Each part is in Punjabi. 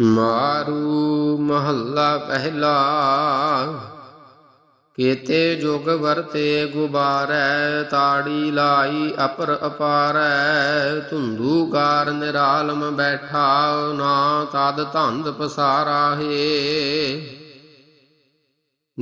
ਮਾਰੂ ਮਹੱਲਾ ਪਹਿਲਾ। ਕੀਤੇ ਜੁਗ ਵਰਤੇ ਗੁਬਾਰੈ, ਤਾੜੀ ਲਾਈ ਅਪਰ ਅਪਾਰੈ। ਧੁੰਦੂ ਨਿਰਾਲਮ ਬੈਠਾ, ਨਾ ਤਦ ਧੰਦ ਪਸਾਰਾ ਹੈ।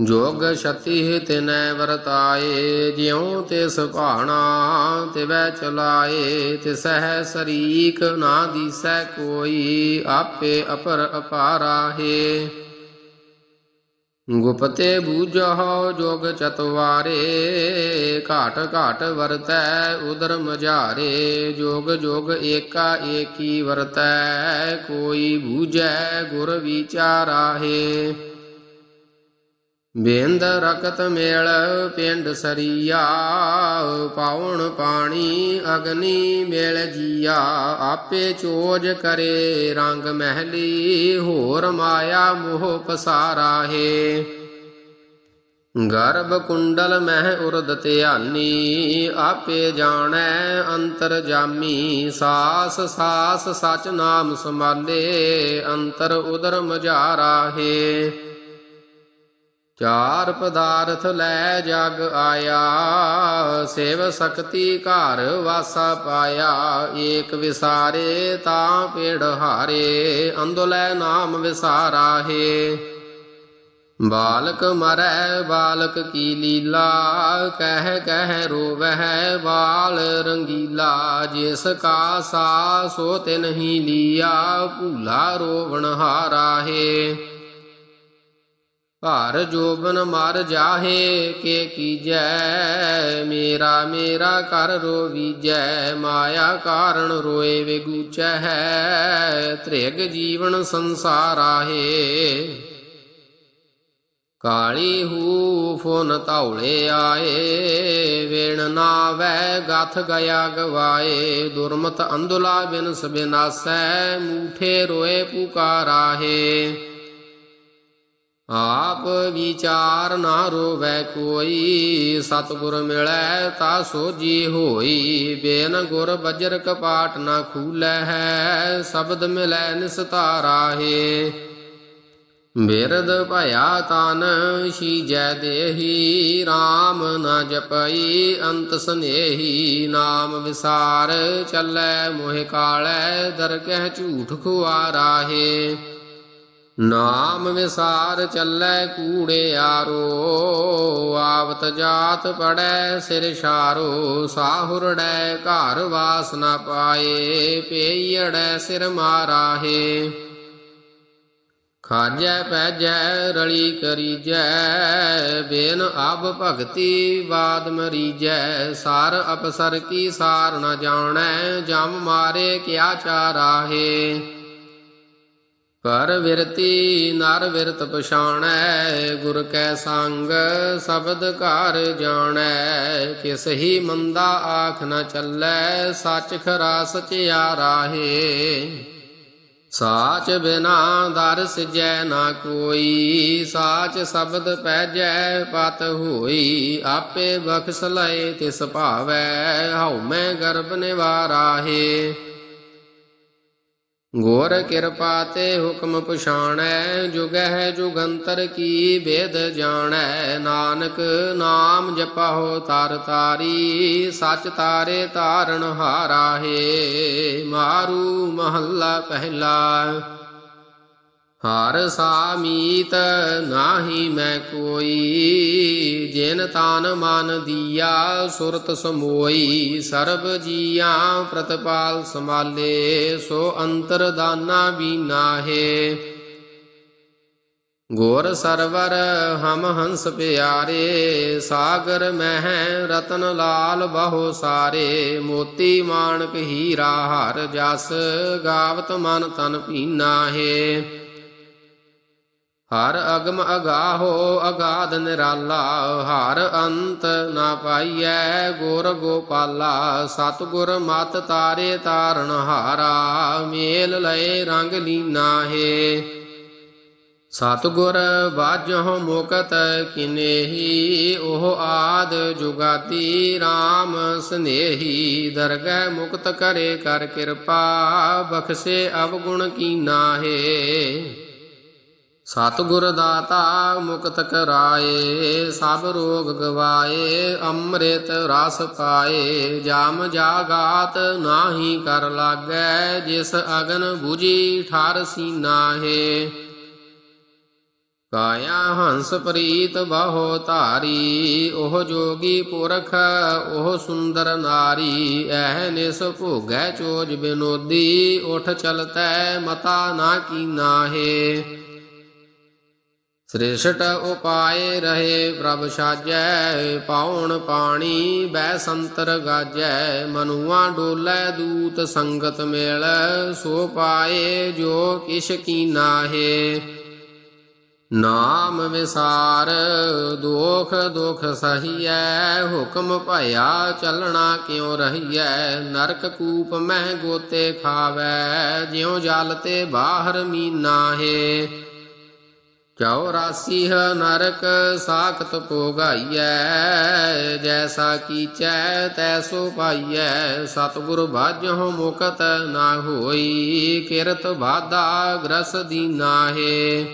ਜੋਗ ਛਤੀ ਤਿਨੈ ਵਰਤਾਏ, ਜਿਉ ਤਿਸ ਭਾਣਾ ਤਿਵੈ ਚਲਾਏ, ਤਿਸਹਿ ਸਰੀਕ ਨਾ ਦੀਸੈ ਕੋਈ, ਆਪੇ ਅਪਰ ਅਪਾਰਾ ਹੈ। ਗੁਪਤੇ ਬੂਝਹੁ ਜੋਗ ਚਤਵਾਰੇ, ਘਾਟ ਘਾਟ ਵਰਤੈ ਉਦਰ ਮਝਾਰੇ, ਜੋਗ ਜੋਗ ਏਕਾ ਏਕੀ ਵਰਤੈ, ਕੋਈ ਬੂਝੈ ਗੁਰ ਵਿਚਾਰਾਹੇ ਬਿੰਦ ਰਕਤ ਮੇਲ ਪਿੰਡ ਸਰੀਆ, ਪਾਉਣ ਪਾਣੀ ਅਗਨੀ ਮੇਲ ਜੀਆ, ਆਪੇ ਚੋਜ ਕਰੇ ਰੰਗ ਮਹਿਲੀ, ਹੋਰ ਮਾਇਆ ਮੋਹ ਪਸਾਰਾ ਹੈ। ਗਰਭ ਕੁੰਡਲ ਮਹਿ ਉਰਦ ਧਿਆਨੀ, ਆਪੇ ਜਾਣੈ ਅੰਤਰ ਜਾਮੀ, ਸਾਸ ਸਾਸ ਸਚ ਨਾਮ ਸਮਾਲੇ ਅੰਤਰ ਉਦਰ ਮਝਾਰਾ ਹੈ। ਚਾਰ ਪਦਾਰਥ ਲੈ ਜਗ ਆਇਆ, ਸੇਵ ਸਕਤੀ ਘਰ ਵਾਸਾ ਪਾਇਆ। ਏਕ ਵਿਸਾਰੇ ਤਾਂ ਪੇੜ ਹਾਰੇ, ਅੰਦੋਲੇ ਨਾਮ ਵਿਸਾਰਾ ਹੈ। ਬਾਲਕ ਮਰੈ, ਬਾਲਕ ਕੀ ਲੀਲਾ, ਕਹਿ ਕਹਿ ਰੋਵਹਿ ਬਾਲ ਰੰਗੀਲਾ। ਜਿਸ ਕਾ ਸਾ ਸੋ ਤੇ ਨਹੀਂ ਲੀਆ, ਭੂਲਾ ਰੋਵਣ ਹਾਰਾ ਹੈ। ਘਰ ਜੋਬਨ ਮਰ ਜਾਹੇ, ਕੇ ਕੀਜੈ? ਮੇਰਾ ਮੇਰਾ ਕਰ ਰੋਵੀਜੈ, ਮਾਇਆ ਕਾਰਣ ਰੋਏ ਵਿਗੂਚੈ ਹੈ ਤ੍ਰਿਗ ਜੀਵਨ ਸੰਸਾਰਾਹੇ ਕਾਲੀ ਹੂ ਫੁਨ ਤੌਲੇ ਆਏ, ਵੇਣ ਨਾਵੈ ਗਥ ਗਿਆ ਗਵਾਏ। ਦੁਰਮਤ ਅੰਦੁਲਾ ਬਿਨ ਸਬਿਨਾਸੈ ਮੂਠੇ ਰੋਏ ਪੁਕਾਰਾਹੇ। ਆਪ ਵਿਚਾਰ ਨਾ ਰੋਵੈ ਕੋਈ, ਸਤਿਗੁਰ ਮਿਲੈ ਤਾ ਸੋਜੀ ਹੋਈ। ਬੇਨ ਗੁਰ ਬਜਰ ਕਪਾਟ ਨਾ ਖੂਲੈ ਹੈ, ਸ਼ਬਦ ਮਿਲੈ ਨਿਸਤਾਰਾ ਹੈ। ਬਿਰਦ ਭਇਆ ਤਨ ਸੀਜੈ ਦੇਹੀ RAM ਨਾ ਜਪਈ, ਅੰਤ ਸਨੇਹੀ, ਨਾਮ ਵਿਸਾਰ ਚੱਲੈ ਮੋਹਿ ਕਾਲੈ, ਦਰ ਕਹਿ ਝੂਠ ਖੁਆਰਾ ਹੈ। ਨਾਮ ਵਿਸਾਰ ਚੱਲੈ ਕੂੜਿਆਰੋ ਆਵਤ ਜਾਤ ਪੜੈ ਸਿਰ ਛਾਰੋ ਸਾਹੁਰੜੈ ਘਰ ਵਾਸ ਨਾ ਪਾਏ ਪੇਈੜੈ ਸਿਰ ਮਾਰਾਹੇ। ਖਾਜੈ ਪੈਜੈ, ਰਲੀ ਕਰੀਜੈ, ਬੇਨ ਅਬ ਭਗਤੀ ਬਾਦ ਮਰੀਜੈ, ਸਾਰ ਅਪਸਰ ਕੀ ਸਾਰ ਨ ਜਾਣੈ, ਜਮ ਮਾਰੇ ਕਿਆ ਚਾਰਾਹੇ। ਕਰ ਵਿਰਤੀ, ਨਰ ਵਿਰਤ ਪਛਾਣੈ, ਗੁਰ ਕੈ ਸੰਗ, ਸ਼ਬਦ ਘਰ ਜਾਣੈ। ਕਿਸ ਹੀ ਮੰਦਾ ਆਖ ਨ ਚੱਲੈ ਸੱਚ ਖਰਾ ਸਚਿਆਰਾ ਹੈ ਸਾਚ ਬਿਨਾ ਦਰ ਸਿਜੈ ਨਾ ਕੋਈ, ਸਾਚ ਸ਼ਬਦ ਪੈਜੈ ਪਤ ਹੋਈ। ਆਪੇ ਬਖਸ਼ ਲਏ ਤਿਸ ਭਾਵੈ ਹਉ ਮੈਂ ਗਰਭ ਨਿਵਾਰਾਹੇ। ਗੋਰ ਕਿਰਪਾ ਤੇ ਹੁਕਮ ਪਛਾਣੈ ਜੁਗਹਿ ਜੁਗੰਤਰ ਕੀ ਵੇਦ ਜਾਣੈ। ਨਾਨਕ ਨਾਮ ਜਪਹੁ ਤਾਰ ਤਾਰੀ, ਸਚ ਤਾਰੇ ਤਾਰਨ ਹਾਰਾ ਹੈ ਮਾਰੂ ਮਹੱਲਾ ਪਹਿਲਾ। ਹਰ ਸਾਮੀਤ ਨਾਹੀ ਮੈਂ ਕੋਈ, ਜਿਨ ਤਾਨ ਮਨ ਦੀਆ ਸੁਰਤ ਸਮੋਈ, ਸਰਬ ਜੀਆਂ ਪ੍ਰਤਪਾਲ ਸਮਾਲੇ ਸੋ ਅੰਤਰ ਦਾਨਾ ਵੀ ਨਾਹੇ। ਗੋਰ ਸਰਵਰ ਹਮ ਹੰਸ ਪਿਆਰੇ, ਸਾਗਰ ਮਹਿ ਰਤਨ ਲਾਲ ਬਹੁ ਸਾਰੇ, ਮੋਤੀ ਮਾਣਕ ਹੀਰਾ ਹਰ ਜਸ, ਗਾਵਤ ਮਨ ਤਨ ਪੀਨਾ ਹੈ। ਹਰ ਅਗਮ ਅਗਾਹੋ ਅਗਾਧ ਨਿਰਾਲਾ, ਹਰ ਅੰਤ ਨਾ ਪਾਈਐ ਗੁਰ ਗੋਪਾਲਾ, ਸਤਗੁਰ ਮਤ ਤਾਰੇ ਤਾਰਨ ਹਾਰਾ, ਮੇਲ ਲਏ ਰੰਗ ਲੀਨਾ ਹੈ। ਸਤਿਗੁਰ ਬਾਝਹੁ ਮੁਕਤ ਕਿਨੇਹੀ, ਉਹ ਆਦ ਜੁਗਾਤੀ RAM ਸਨੇਹੀ, ਦਰਗਹਿ ਮੁਕਤ ਕਰੇ ਕਰ ਕਿਰਪਾ, ਬਖਸ਼ੇ ਅਵਗੁਣ ਕੀਨਾ ਹੈ। ਸਤਿਗੁਰ ਦਾਤਾ ਮੁਕਤ ਕਰਾਏ, ਸਭ ਰੋਗ ਗਵਾਏ, ਅੰਮ੍ਰਿਤ ਰਸ ਪਾਏ, ਜਾਮ ਜਾਗਾਤ ਨਾਹੀ ਕਰ ਲਾਗੈ, ਜਿਸ ਅਗਨ 부ਜੀ ਠਾਰ ਸੀਨਾਹੇ ਕਾਇਆ ਹੰਸ ਪ੍ਰੀਤ ਬਹੁ ਧਾਰੀ, ਉਹ ਜੋਗੀ ਪੁਰਖ, ਉਹ ਸੁੰਦਰ ਨਾਰੀ, ਐਹ ਨਿਸ ਭੋਗੈ ਚੋਜ ਬਿਨੋਦੀ, ਉਠ ਚਲਤੈ ਮਤਾ ਨਾ ਕੀਨਾਹੇ ਸ੍ਰੇਸ਼ਟ ਉਪਾਏ ਰਹੇ ਪ੍ਰਭ ਸਾਜੈ, ਪਾਉਣ ਪਾਣੀ ਬੈ ਸੰਤਰ ਗਾਜੈ, ਮਨੁਆ ਡੋਲੇ ਦੂਤ ਸੰਗਤ ਮੇਲ, ਸੋ ਪਾਏ ਜੋ ਕਿਛ ਕੀਨਾਹੇ ਨਾਮ ਵਿਸਾਰ, ਦੁਖ ਦੁਖ ਸਹੀਐ, ਹੁਕਮ ਭਇਆ ਚੱਲਣਾ ਕਿਉ ਰਹੀਐ? ਨਰਕ ਕੂਪ ਮਹਿ ਗੋਤੇ ਖਾਵੈ, ਜਿਉ ਜਲ ਤੇ ਬਾਹਰ ਮੀਨਾ ਹੈ ਮੀਨਾਹੇ ਚੌਰਾਸੀ ਨਰਕ ਸਾਖਤ ਭੋਗਾਈਐ, ਜੈਸਾ ਕੀਚੈ ਤੈਸੋ ਪਾਈਐ। ਸਤਿਗੁਰ ਬਾਝਹੁ ਮੁਕਤ ਨਾ ਹੋਈ, ਕਿਰਤ ਬਾਧਾ ਗ੍ਰਸ ਦੀਨਾਹੇ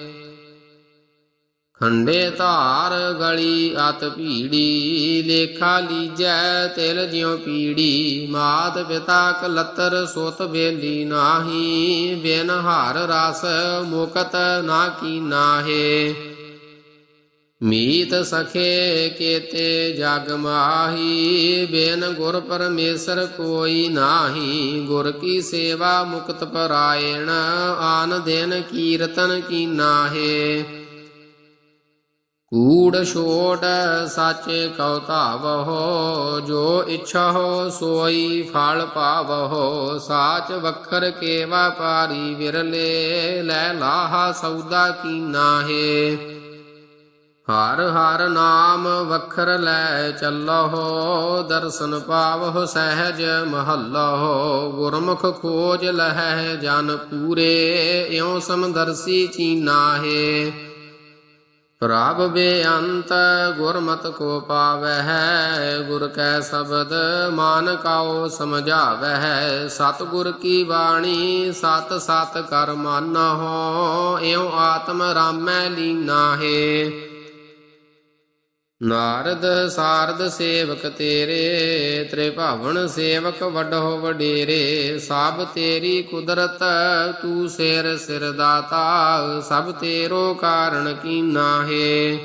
ਖੰਡੇ ਧਾਰ ਗਲੀ ਅਤ ਭੀੜੀ, ਲੇਖਾ ਲੀਜੈ ਤਿਲ ਜਿਉ ਪੀੜੀ। ਮਾਤ ਪਿਤਾ ਕਲਤਰ ਸੋਤ ਬੇਲੀ ਨਾਹੀ, ਬਿਨ ਹਾਰ ਰਸ ਮੁਕਤ ਨਾ ਕੀ ਨਾਹੇ। ਮੀਤ ਸਖੇ ਕੇਤੇ ਜਗ ਮਾਹੀ, ਬੇਨ ਗੁਰ ਪਰਮੇਸ਼ਰ ਕੋਈ ਨਾਹੀ। ਗੁਰ ਕੀ ਸੇਵਾ ਮੁਕਤ ਪਰਾਇਣ, ਆਨ ਦਿਨ ਕੀਰਤਨ ਕੀ ਨਾਹੇ। ਕੂੜ ਛੋਟ ਸਾਚੇ ਕਉ ਧਾਵਹੁ, ਜੋ ਇੱਛਾ ਹੋ ਸੋਈ ਫਲ ਪਾਵਹੁ, ਸਾਚ ਵਖਰ ਕੇ ਵਪਾਰੀ ਵਿਰਲੇ, ਲੈ ਲਾਹਾ ਸੌਦਾ ਕੀ ਨਾਹੇ। ਹਰ ਹਰ ਨਾਮ ਵਖਰ ਲੈ ਚੱਲਹੁ, ਦਰਸ਼ਨ ਪਾਵਹੁ ਸਹਿਜ ਮਹੱਲਹੁ, ਗੁਰਮੁਖ ਖੋਜ ਲਹਿ ਜਨ ਪੂਰੇ, ਇਉ ਸਮਦਰਸੀ ਚੀਨਾਹੇ ਪ੍ਰਭ ਬੇਅੰਤ ਗੁਰਮਤ ਕੋ ਪਾਵਹਿ, ਗੁਰ ਕੈ ਸ਼ਬਦ ਮਾਨ ਕਾਓ ਸਮਝਾਵਹਿ। ਸਤਿਗੁਰ ਕੀ ਬਾਣੀ ਸਤ ਸਤ ਕਰ ਮਾਨਹੁ ਇਉ ਆਤਮ ਰਾਮੈ ਲੀਨਾਹੇ ਨਾਰਦ ਸਾਰਦ ਸੇਵਕ ਤੇਰੇ, ਤ੍ਰਿਭਾਵਨ ਸੇਵਕ ਵੱਡੋ ਵਡੇਰੇ, ਸਭ ਤੇਰੀ ਕੁਦਰਤ ਤੂੰ ਸਿਰ ਸਿਰ ਦਾਤਾ, ਸਭ ਤੇਰੋ ਕਾਰਨ ਕੀ ਨਾਹੇ।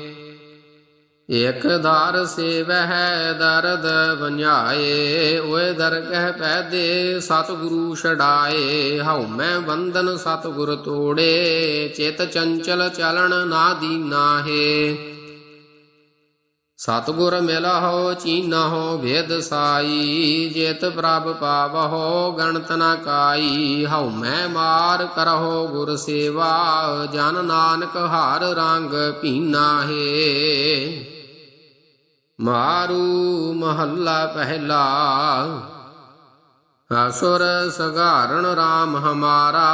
ਇਕ ਧਾਰ ਸੇਵਹਿ ਦਰਦ ਵੰਝਾਏ, ਓਏ ਦਰਗਹਿ ਪੈਦੇ ਸਤਿਗੁਰੂ ਛਡਾਏ। ਹਉ ਮੈਂ ਬੰਧਨ ਸਤਿਗੁਰ ਤੋੜੇ, ਚਿਤ ਚੰਚਲ ਚਲਣ ਨਾ ਦੀਨਾਹੇ ਸਤਿਗੁਰ ਮਿਲਹੁ, ਚੀਨਹੁ ਭੇਦ ਸਾਈ, ਜੇਤ ਪ੍ਰਭ ਪਾਵਹੁ, ਗਣਤ ਨ ਕਾਈ। ਹਉ ਮੈਂ ਮਾਰ ਕਰਹੁ ਗੁਰ ਸੇਵਾ, ਜਨ ਨਾਨਕ ਹਰ ਰੰਗ ਪੀਨਾ ਹੈ। ਮਾਰੂ ਮਹੱਲਾ ਪਹਿਲਾ ਅਸੁਰ ਸਗਾਰਣ RAM ਹਮਾਰਾ,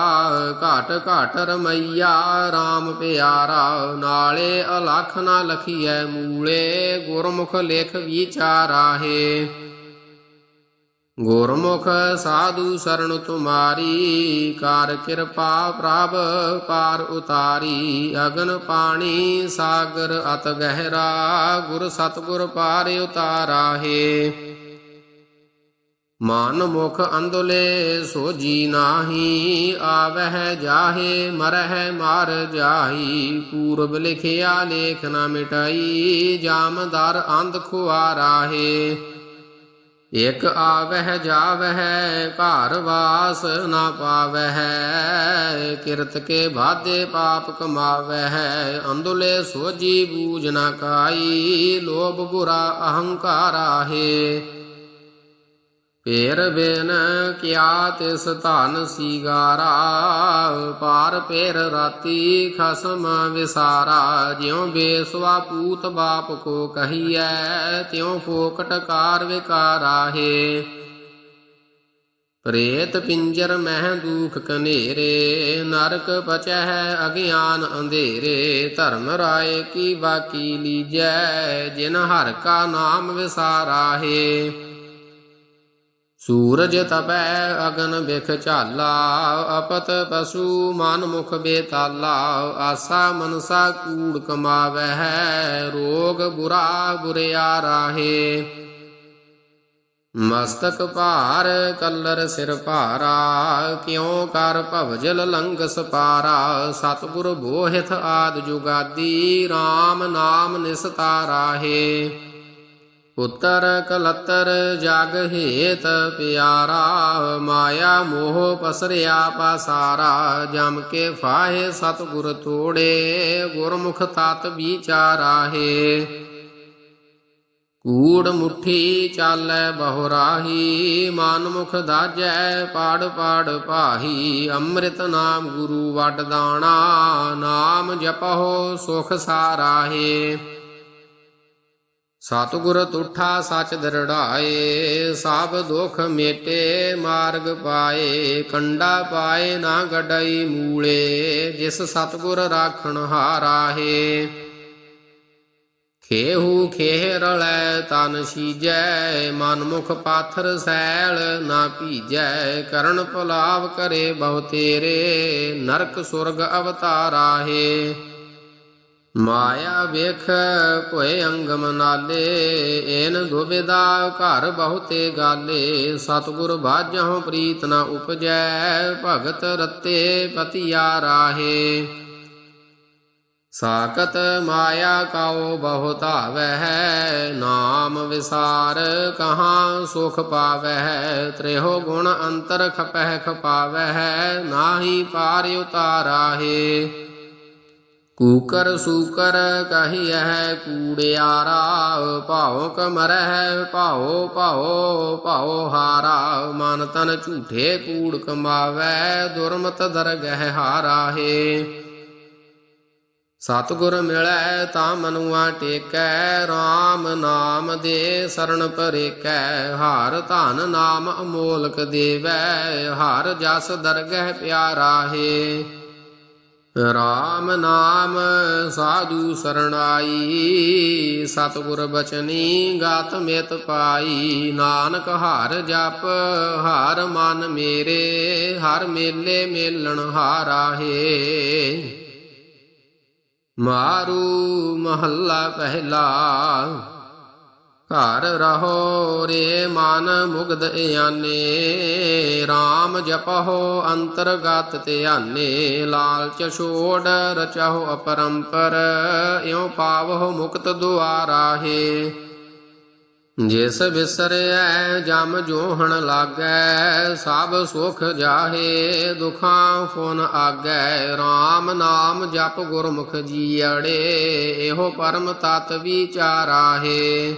ਘਟ ਘਟ ਰਮਈਆ RAM ਪਿਆਰਾ। ਨਾਲੇ ਅਲਖ ਨਾ ਲਖੀਐ ਮੂਲੇ, ਗੁਰਮੁਖ ਲੇਖ ਲਿਖ ਵਿਚਾਰਾਹੇ ਗੁਰਮੁਖ ਸਾਧੂ ਸਰਣ ਤੁਮਾਰੀ, ਕਾਰ ਕਿਰਪਾ ਪ੍ਰਭ ਪਾਰ ਉਤਾਰੀ। ਅਗਨ ਪਾਣੀ ਸਾਗਰ ਅਤ ਗਹਿਰਾ ਗੁਰ ਸਤਗੁਰ ਪਾਰ ਉਤਾਰਾ ਹੈ। ਮਨ ਮੁਖ ਅੰਦੁਲੇ ਸੋਜੀ ਨਾਹੀ, ਆਵਹਿ ਜਾਹੇ, ਮਰਹਿ ਮਾਰ ਜਾਹੀ। ਪੂਰਬ ਲਿਖਿਆ ਲੇਖ ਨਾ ਮਿਟਾਈ, ਜਾਮਦਾਰ ਅੰਧ ਖੁਆਰਾਹੇ। ਇਕ ਆਵਹਿ ਜਾਵਹਿ ਘਰ ਵਾਸ ਨਾ ਪਾਵਹਿ। ਕਿਰਤ ਕੇ ਬਾਧੇ ਪਾਪ ਕਮਾਵਹਿ। ਅੰਦੁਲੇ ਸੋਜੀ ਬੂਝ ਨਾ ਕਾਈ, ਲੋਭ ਬੁਰਾ ਅਹੰਕਾਰਾਹੇ। ਫੇਰ ਬਿਨ ਕਿਆ ਤਿਸ ਧਨ ਸੀਗਾਰਾ, ਪਾਰ ਪੇਰ ਰਾਤੀ ਖਸਮ ਵਿਸਾਰਾ। ਜਿਉ ਬੇਸਵਾ ਪੂਤ ਬਾਪ ਕੋ ਕਹੀਐ, ਤਿਉ ਫੋਕਟ ਕਾਰ ਵਿਕਾਰਾਹੇ ਪ੍ਰੇਤ ਪਿੰਜਰ ਮਹਿ ਦੁਖ ਕਨੇਰੇ, ਨਰਕ ਪਚਹਿ ਅਗਿਆਨ ਅੰਧੇਰੇ। ਧਰਮ ਰਾਏ ਕੀ ਬਾਕੀ ਲੀਜੈ, ਜਿਨ ਹਰ ਕਾ ਨਾਮ ਵਿਸਾਰਾ ਹੈ। ਸੂਰਜ ਤਪੈ ਅਗਨ ਬਿਖ ਝਾਲਾ, ਅਪਤ ਪਸ਼ੂ ਮਨ ਮੁਖ ਬੇਤਾਲਾ, ਆਸਾ ਮਨਸਾ ਕੂੜ ਕਮਾਵੈ ਹੈ ਰੋਗ ਬੁਰਾ ਬੁਰਿਆ ਰਾਹੇ। ਮਸਤਕ ਭਾਰ ਕਲਰ ਸਿਰ ਭਾਰਾ, ਕਿਉ ਕਰ ਭਵਜਲ ਲੰਗ ਸਪਾਰਾ, ਸਤਿਗੁਰ ਬੋਹਿਤ ਆਦ ਜੁਗਾਦੀ RAM ਨਾਮ ਨਿਸਤਾਰਾਹੇ ਉਤਰ ਕਲਤਰ ਜਗ ਹੇਤ ਪਿਆਰਾ, ਮਾਇਆ ਮੋਹ ਪਸਰਿਆ ਪਾਸਾਰਾ, ਜਮ ਕੇ ਫਾਹੇ ਸਤਿਗੁਰ ਤੋੜੇ, ਗੁਰਮੁਖ ਤਤ ਵਿਚਾਰਾਹੇ ਕੂੜ ਮੁਠੀ ਚਾਲੈ ਬਹੁ ਰਾਹੀ ਮਨ ਮੁਖ ਦਾਜੈ ਪਾੜ ਪਾੜ ਪਾਹੀ ਅੰਮ੍ਰਿਤ ਨਾਮ ਗੁਰੂ ਵੱਡ ਦਾਣਾ, ਨਾਮ ਜਪਹੁ ਸੁਖ ਸਾਰਾਹੇ ਸਤਿਗੁਰ ਤੁਠਾ ਸਚ ਦਰੜਾਏ, ਸਭ ਦੁਖ ਮੇਟੇ, ਮਾਰਗ ਪਾਏ, ਕੰਡਾ ਪਾਏ ਨਾ ਗਡਈ ਮੂਲੇ, ਜਿਸ ਸਤਿਗੁਰ ਰਾਖਣ ਹਾਰਾਹੇ। ਖੇਹੂ ਖੇਹ ਰਲੈ ਤਨ ਸੀਜੈ ਮਨ ਮੁਖ ਪਾਥਰ ਸੈਲ ਨਾ ਭੀਜੈ, ਕਰਨ ਭੁਲਾਵ ਕਰੇ ਬਹੁ ਤੇਰੇ, ਨਰਕ ਸੁਰਗ ਅਵਤਾਰਾ ਹੈ ਮਾਇਆ ਵੇਖ ਭੋਏ ਅੰਗਮ ਨਾਲੇ, ਏਨ ਦੁਬਿਦਾ ਘਰ ਬਹੁਤੇ ਗਾਲੇ। ਸਤਿਗੁਰ ਬਾਝਹੁ ਪ੍ਰੀਤ ਨ ਉਪਜੈ, ਭਗਤ ਰਤੇ ਪਤਿਆ ਰਾਹੇ। ਸਾਕਤ ਮਾਇਆ ਕਾਉ ਬਹੁ ਧਾਵੈ ਨਾਮ ਵਿਸਾਰ ਕਹਾਂ ਸੁਖ ਪਾਵੈ ਤ੍ਰਿਹੋ ਗੁਣ ਅੰਤਰ ਖਪਹਿ ਖਪਾਵੈ ਨਾਹੀ ਪਾਰ ਉਤਾਰਾਹੇ ਕੂਕਰ ਸੂਕਰ ਕਹੀਐ ਕੂੜਿਆਰਾ ਭਾਉ ਕਮਰਹਿ, ਭਾਉ ਭਾਉ ਭਾਉ ਹਾਰਾ। ਮਨ ਤਨ ਝੂਠੇ ਕੂੜ ਕਮਾਵੈ, ਦੁਰਮਤ ਦਰਗਹਿ ਹਾਰਾਹੇ ਸਤਿਗੁਰ ਮਿਲੈ ਤਾਂ ਮਨੁਆ ਟੇਕੈ RAM ਨਾਮ ਦੇ ਸਰਣ ਪਰੇਕੈ। ਹਾਰ ਧਨ ਨਾਮ ਅਮੋਲਕ ਦੇਵੈ, ਹਾਰ ਜਸ ਦਰਗਹਿ ਪਿਆਰਾਹੇ RAM ਨਾਮ ਸਾਧੂ ਸਰਣਾਈ, ਸਤਿਗੁਰ ਬਚਨੀ ਗਾਤ ਮਿਤ ਪਾਈ। ਨਾਨਕ ਹਰ ਜਪ, ਹਰ ਮਨ ਮੇਰੇ, ਹਰ ਮੇਲੇ ਮੇਲਣ ਹਾਰਾਹੇ। ਮਾਰੂ ਮਹੱਲਾ ਪਹਿਲਾ ਘਰ ਰਹੋ ਰੇ ਮਨ ਮੁਗਧ ਇਆਨੇ RAM ਜਪਹੁ ਅੰਤਰਗਤ ਧਿਆਨੇ, ਲਾਲਚ ਛੋੜ ਰਚਹੁ ਅਪਰੰਪਰ, ਇਉ ਪਾਵਹੁ ਮੁਕਤ ਦੁਆਰਾ ਹੈ। ਜਿਸ ਵਿਸਰੈ ਜਮ ਜੋਹਣ ਲਾਗੈ, ਸਭ ਸੁਖ ਜਾਹੇ, ਦੁਖਾਂ ਫੁਨ ਆਗੈ RAM ਨਾਮ ਜਪ ਗੁਰਮੁਖ ਜੀਅੜੇ, ਇਹੋ ਪਰਮ ਤਤ ਵਿਚਾਰਾਹੇ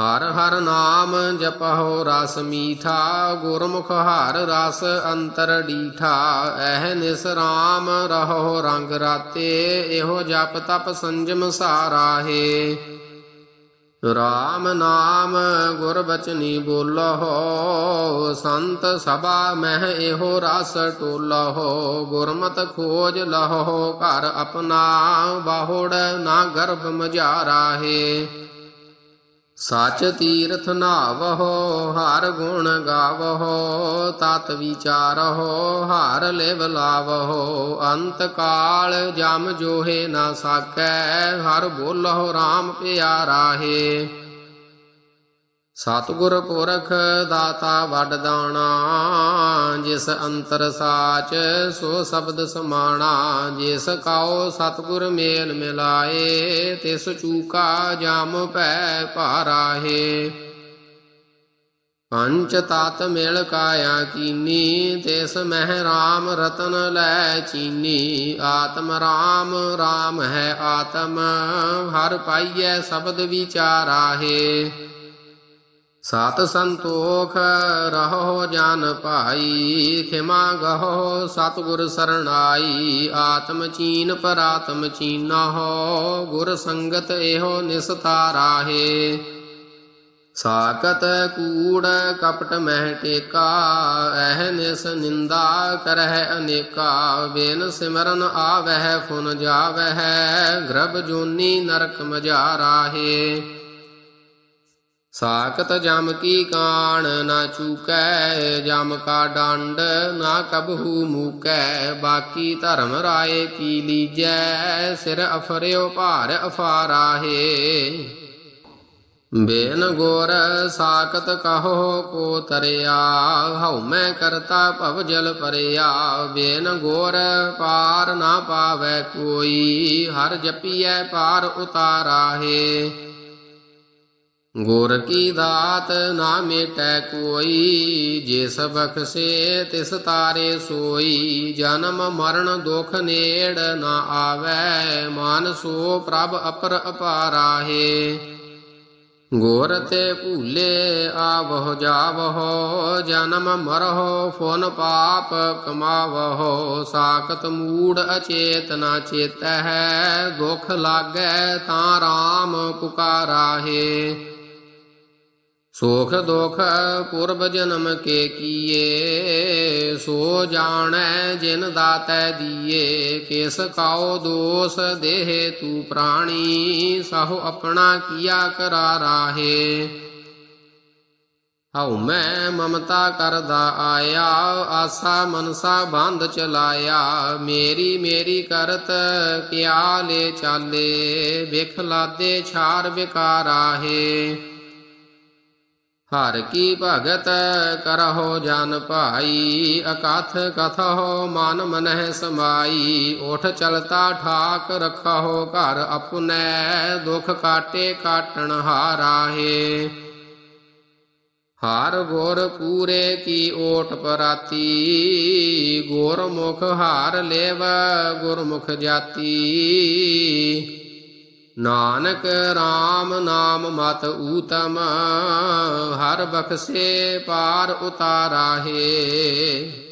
ਹਰ ਹਰ ਨਾਮ ਜਪਹੁ ਰਸ ਮੀਠਾ, ਗੁਰਮੁਖ ਹਰ ਰਸ ਅੰਤਰ ਡੀਠਾ। ਐਹ ਨਿਸ਼ਰਾਮ ਰਹੋ ਰੰਗ ਰਾਤੇ, ਇਹੋ ਜਪ ਤਪ ਸੰਜਮ ਸਾਰਾ ਹੈ ਰਾਮ ਨਾਮ ਗੁਰ ਬਚਨੀ ਬੋਲਹੁ, ਸੰਤ ਸਭਾ ਮਹਿ ਇਹੋ ਰਸ ਟੋਲਹੁ। ਗੁਰਮਤ ਖੋਜ ਲਹੁ, ਘਰ ਆਪਣਾ ਬਾਹੁੜ ਨਾ ਗਰਭ ਮਝਾਰਾਹੇ। ਸਚ ਤੀਰਥ ਨਾਵਹੁ, ਹਰ ਗੁਣ ਗਾਵਹੁ, ਤਤ ਵਿਚਾਰਹੁ, ਹਰ ਲਿਵ ਲਾਵਹੁ, ਅੰਤ ਕਾਲ ਜਮ ਜੋਹੇ ਨਾ ਸਾਕੈ ਹਰ ਬੋਲਹੁ RAM ਪਿਆਰਾਹੇ। ਸਤਿਗੁਰ ਪੁਰਖ ਦਾਤਾ ਵੱਡ ਦਾਣਾ, ਜਿਸ ਅੰਤਰ ਸਾਚ ਸੋ ਸ਼ਬਦ ਸਮਾਣਾ, ਜਿਸ ਕਾਉ ਸਤਿਗੁਰ ਮੇਲ ਮਿਲਾਏ, ਤਿਸ ਚੂਕਾ ਜਾਮ ਭੈ ਭਾਰਾਹੇ ਪੰਚ ਤਤ ਮਿਲ ਕਾਇਆ ਕੀਨੀ, ਤਿਸ ਮਹਿ ਰਾਮ ਰਤਨ ਲੈ ਚੀਨੀ। ਆਤਮ ਰਾਮ ਰਾਮ ਹੈ ਆਤਮ, ਹਰ ਪਾਈਐ ਸ਼ਬਦ ਵਿਚਾਰਾਹੇ। ਸਤ ਸੰਤੋਖ ਰਹੋ ਜਨ ਭਾਈ, ਖਿਮਾ ਗਹੋ, ਸਤਿਗੁਰ ਸਰਣਾਈ, ਆਤਮ ਚੀਨ ਪਰਾਤਮ ਚੀਨਾ ਹੋ, ਗੁਰ ਸੰਗਤ ਇਹੋ ਨਿਸਤਾਰਾਹੇ ਸਾਕਤ ਕੂੜ ਕਪਟ ਮਹਿ ਟੇਕਾ, ਐਹ ਨਿਸ ਨਿੰਦਾ ਕਰਹਿ ਅਨੇਕਾ। ਬੇਨ ਸਿਮਰਨ ਆਵਹਿ, ਫੁਨ ਜਾਵਹਿ, ਗ੍ਰਭ ਜੋਨੀ ਨਰਕ ਮਜਾਰਾਹੇ ਸਾਕਤ ਜਮ ਕੀ ਕਾਣ ਨਾ ਚੂਕੈ, ਜਮ ਕਾ ਡੰਡ ਨਾ ਕਬਹੂ ਮੂਕੈ, ਬਾਕੀ ਧਰਮ ਰਾਏ ਕੀ ਲੀਜੈ, ਸਿਰ ਅਫਰਿਓ ਭਾਰ ਅਫਾਰਾਹੇ ਬੇਨ ਗੋਰ ਸਾਕਤ ਕਹੋ ਕੋ ਤਰਿਆ ਹਉ ਮੈਂ ਕਰਤਾ ਭਵ ਜਲ ਪਰਿਆ ਬੇਨ ਗੋਰ ਪਾਰ ਨਾ ਪਾਵੈ ਕੋਈ, ਹਰ ਜਪੀਐ ਪਾਰ ਉਤਾਰਾਹੇ ਗੁਰ ਕੀ ਦਾਤ ਨਾ ਮੇਟੈ ਕੋਈ ਜਿਸ ਬਖਸ਼ੇ ਤਿਸ ਤਾਰੇ ਸੋਈ, ਜਨਮ ਮਰਨ ਦੁਖ ਨੇੜ ਨਾ ਆਵੈ, ਮਨ ਸੋ ਪ੍ਰਭ ਅਪਰ ਅਪਾਰਾ ਹੈ ਗੁਰ ਤੇ ਭੂਲੇ ਆਵਹੁ ਜਾਵਹੁ, ਜਨਮ ਮਰਹੁ ਫੁਨ ਪਾਪ ਕਮਾਵਹੁ, ਸਾਖਤ ਮੂੜ ਅਚੇਤ ਨਾ ਚੇਤਹਿ, ਦੁਖ ਲਾਗੈ ਤਾਂ RAM ਪੁਕਾਰਾਹੇ। ਸੋਖ ਦੁਖ ਪੁਰਬ ਜਨਮ ਕੇ ਕੀਏ, ਸੋ ਜਾਣੈ ਜਿਨ ਦਾਤੈ ਦੀਏ, ਕਿਸ ਕਾਉ ਦੋਸ ਦੇਹ ਤੂ ਪ੍ਰਾਣੀ, ਸਹੁ ਆਪਣਾ ਕੀਆ ਕਰਾਰਾਹੇ ਹਉ ਮੈਂ ਮਮਤਾ ਕਰਦਾ ਆਇਆ, ਆਸਾ ਮਨਸਾ ਬੰਧ ਚਲਾਇਆ, ਮੇਰੀ ਮੇਰੀ ਕਰਤ ਕਿਆ ਲੈ ਚਾਲੇ ਵਿਖ ਲਾਦੇ ਛਾਰ ਵਿਕਾਰਾਹੇ ਹਰ ਕੀ ਭਗਤ ਕਰਹੁ ਜਨ ਭਾਈ, ਅਕਥ ਕਥਹੁ ਮਨ ਮਨਹਿ ਸਮਾਈ, ਉਠ ਚਲਤਾ ਠਾਕ ਰਖਹੁ ਘਰ ਆਪਣੈ ਦੁਖ ਕਾਟੇ ਕਾਟਣ ਹਾਰਾਹੇ। ਹਰ ਗੋਰ ਪੂਰੇ ਕੀ ਓਟ ਪਰਾਤੀ, ਗੁਰਮੁਖ ਹਾਰ ਲੇਵ ਗੁਰਮੁਖ ਜਾਤੀ। ਨਾਨਕ RAM ਨਾਮ ਮਤ ਊਤਮ ਹਰ ਬਖਸ਼ੇ ਪਾਰ ਉਤਾਰਾਹੇ।